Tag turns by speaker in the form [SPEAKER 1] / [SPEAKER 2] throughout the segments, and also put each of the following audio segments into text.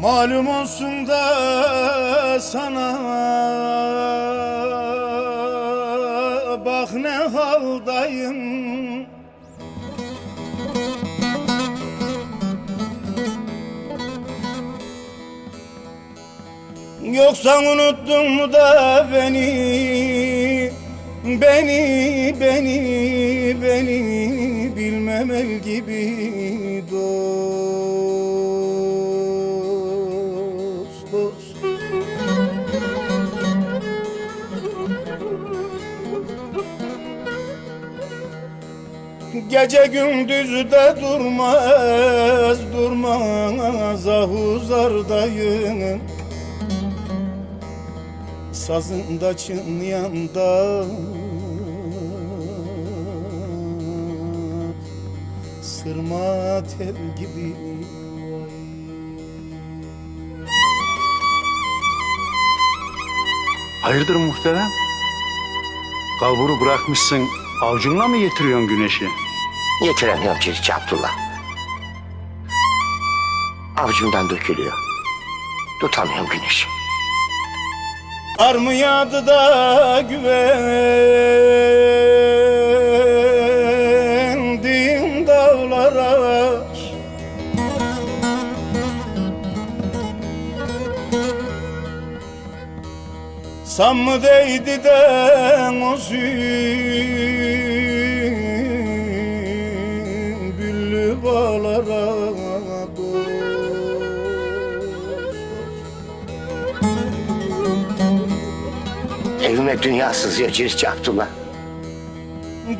[SPEAKER 1] Malum olsun da sana. Bak ne haldayım Yoksa unuttun mu da beni? Beni, beni, beni Bilmem el gibi dost, dost. Gece gündüz de durmaz, durmaz ahuzardayım Sazında çınlayan da Sırma tel gibi.
[SPEAKER 2] Hayırdır muhterem? Kalburu bırakmışsın, avcunla mı getiriyorsun güneşi?
[SPEAKER 3] Yetiremiyorum Çelikçi Abdullah. Avucumdan dökülüyor. Tutamıyorum güneşi.
[SPEAKER 1] Ar mı yağdı da güvendiğim dağlara? Sam mı değdi de o sümbüllü bağlara
[SPEAKER 3] Evime dünya sızıyor Çelikçi Abdullah.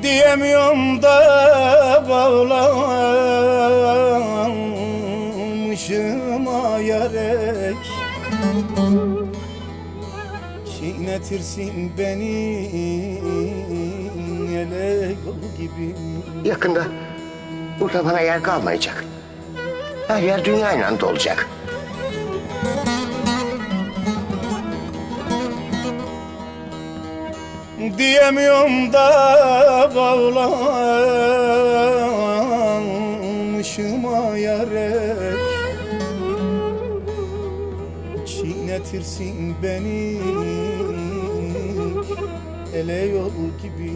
[SPEAKER 1] Diyemiyorum da bağlanmışım ayarek Çiğnetirsin beni ele yol gibi
[SPEAKER 3] Yakında burada bana yer kalmayacak. Her yer dünyayla dolacak.
[SPEAKER 1] Diyemiyorum da bağlanmışım ayarek Çiğnetirsin beni ele yol gibi